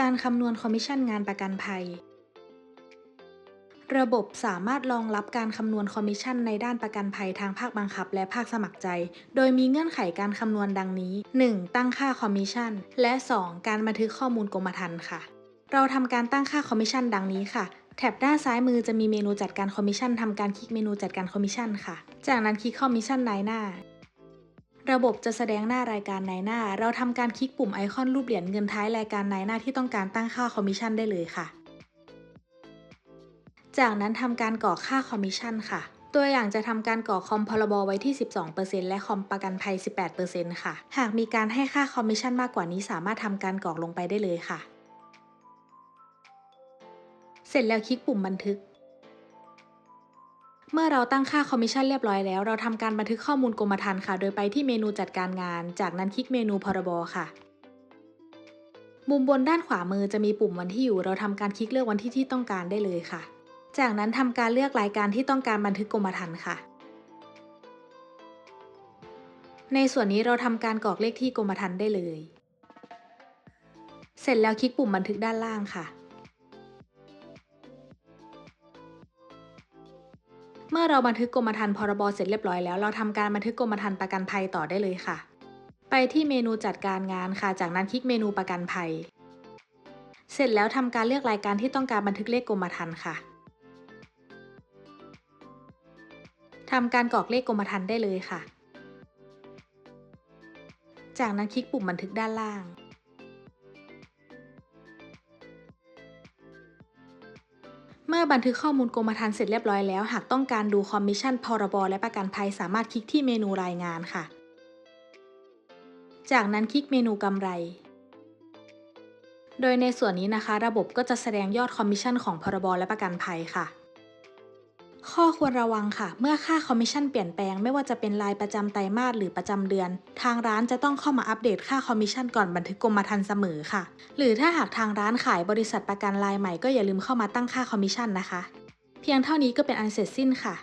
การคำนวณคอมมิชชั่นงานประกันภัย ระบบสามารถรองรับการคำนวณคอมมิชชั่นในด้านประกันภัยทางภาคบังคับ และภาคสมัครใจ โดยมีเงื่อนไขการคำนวณดังนี้ 1. ตั้งค่าคอมมิชชั่น และ 2. การบันทึกข้อมูลกรมธรรม์ค่ะ เราทำการตั้งค่าคอมมิชชั่นดังนี้ค่ะแถบด้านซ้ายมือจะมีเมนูจัดการคอมมิชชั่นทำการคลิกเมนูจัดการคอมมิชชั่นค่ะ จากนั้นคลิกคอมมิชชั่นในหน้า ระบบจะแสดงหน้ารายการในหน้า เราทำการคลิกปุ่มไอคอนรูปเหรียญเงินท้ายรายการในหน้าที่ต้องการตั้งค่าคอมมิชชั่นได้เลยค่ะ จากนั้นทำการกรอกค่าคอมมิชชั่นค่ะ ตัวอย่างจะทำการกรอกคอมพรบไว้ที่ 12%และคอมประกันภัย 18%ค่ะ หากมีการให้ค่าคอมมิชชั่นมากกว่านี้สามารถทำการกรอกลงไปได้เลยค่ะ เสร็จแล้วคลิกปุ่มบันทึก เมื่อเราตั้งค่าคอมมิชชั่นเรียบร้อยแล้ว เราทำการบันทึกข้อมูลกรมธรรม์ค่ะ โดยไปที่เมนูจัดการงาน จากนั้นคลิกเมนูพรบค่ะ มุมบนด้านขวามือจะมีปุ่มวันที่อยู่ เราทำการคลิกเลือกวันที่ที่ต้องการได้เลยค่ะ จากนั้นทำการเลือกรายการที่ต้องการบันทึกกรมธรรม์ค่ะ ในส่วนนี้เราทำการกรอกเลขที่กรมธรรม์ได้เลย เสร็จแล้วคลิกปุ่มบันทึกด้านล่างค่ะ เมื่อเราบันทึกกรมธรรม์พรบเสร็จเรียบร้อยแล้ว เราทำการบันทึกกรมธรรม์ประกันภัยต่อได้เลยค่ะ ไปที่เมนูจัดการงานค่ะ จากนั้นคลิกเมนูประกันภัย เสร็จแล้วทำการเลือกรายการที่ต้องการบันทึกเลขกรมธรรม์ค่ะทำการกรอกเลขกรมธรรม์ได้เลยค่ะ จากนั้นคลิกปุ่มบันทึกด้านล่าง เมื่อบันทึกข้อมูลกรมธรรม์เสร็จเรียบร้อยแล้ว หากต้องการดูคอมมิชชั่นพรบและประกันภัย สามารถคลิกที่เมนูรายงานค่ะ จากนั้นคลิกเมนูกำไร โดยในส่วนนี้นะคะ ระบบก็จะแสดงยอดคอมมิชชั่นของพรบและประกันภัยค่ะ ข้อควรระวังค่ะ เมื่อค่าคอมมิชชั่นเปลี่ยนแปลงไม่ว่าจะเป็นรายประจำไตรมาสหรือประจำเดือน ทางร้านจะต้องเข้ามาอัปเดตค่าคอมมิชชั่นก่อนบันทึกกรมธรรม์เสมอค่ะ หรือถ้าหากทางร้านขายบริษัทประกันรายใหม่ก็อย่าลืมเข้ามาตั้งค่าคอมมิชชั่นนะคะ เพียงเท่านี้ก็เป็นอันเสร็จสิ้นค่ะ